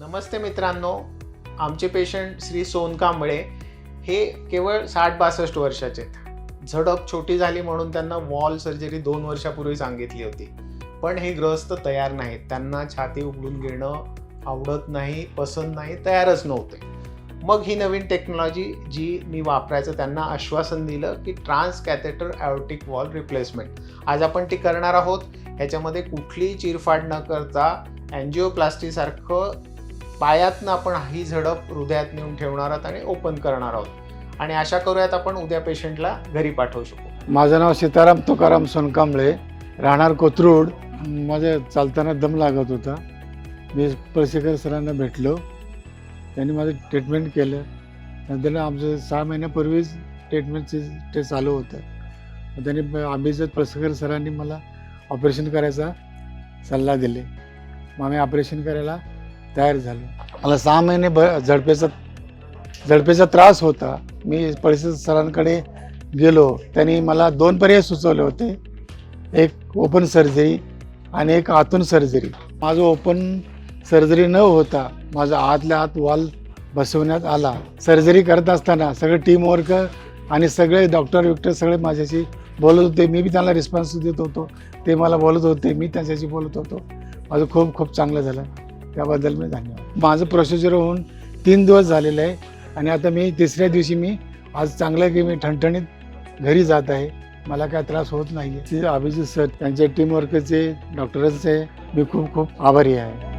नमस्ते मित्रांनो आमचे पेशंट श्री सोनकांबळे हे केवळ साठ बासष्ट वर्षाचे आहेत. झडप छोटी झाली म्हणून त्यांना वॉल सर्जरी दोन वर्षापूर्वी सांगितली होती. पण हे ग्रस्त तयार नाहीत. त्यांना छाती उघडून घेणं आवडत नाही पसंत नाही तयारच नव्हते. मग ही नवीन टेक्नॉलॉजी जी मी वापरायचं त्यांना आश्वासन दिलं की transcatheter aortic valve replacement आज आपण ती करणार आहोत. ह्याच्यामध्ये कुठलीही चिरफाड न करता अँजिओप्लास्टीसारखं पायातनं आपण ही झडप हृदयात नेऊन ठेवणार आहोत आणि ओपन करणार आहोत. आणि आशा करूयात आपण उद्या पेशंटला घरी पाठवू शकू. माझं नाव सीताराम तुकाराम सोनकांबळे राहणार कोथरूड. माझ्या चालताना दम लागत होता. मी पळसेकर सरांना भेटलो. त्यांनी माझं ट्रीटमेंट केलं. नंतर आमचं सहा महिन्यापूर्वीच ट्रीटमेंटचे ते चालू होतं. त्यांनी अभिजित पळसेकर सरांनी मला ऑपरेशन करायचा सल्ला दिले. मग आम्ही ऑपरेशन करायला तयार झालो. मला सहा महिने ब झडपेचा झडपेचा त्रास होता. मी पळसे सरांकडे गेलो. त्यांनी मला दोन पर्याय सुचवले होते. एक ओपन सर्जरी आणि एक आतून सर्जरी. माझं ओपन सर्जरी न होता माझा आतल्या आत वॉल बसवण्यात आला. सर्जरी करत असताना सगळं टीमवर्क आणि सगळे डॉक्टर विक्टर सगळे माझ्याशी बोलत होते. मी बी त्यांना रिस्पॉन्स देत होतो. ते मला बोलत होते. मी त्यांच्याशी बोलत होतो. माझं खूप खूप चांगलं झालं. त्याबद्दल मी धन्यवाद. माझं प्रोसिजर होऊन तीन दिवस झालेलं आहे आणि आता मी तिसऱ्या दिवशी मी आज चांगलं की मी ठणठणीत घरी जात आहे. मला काय त्रास होत नाही अभिजित सर त्यांच्या टीमवर्कचे डॉक्टरांचे मी खूप खूप आभारी आहे.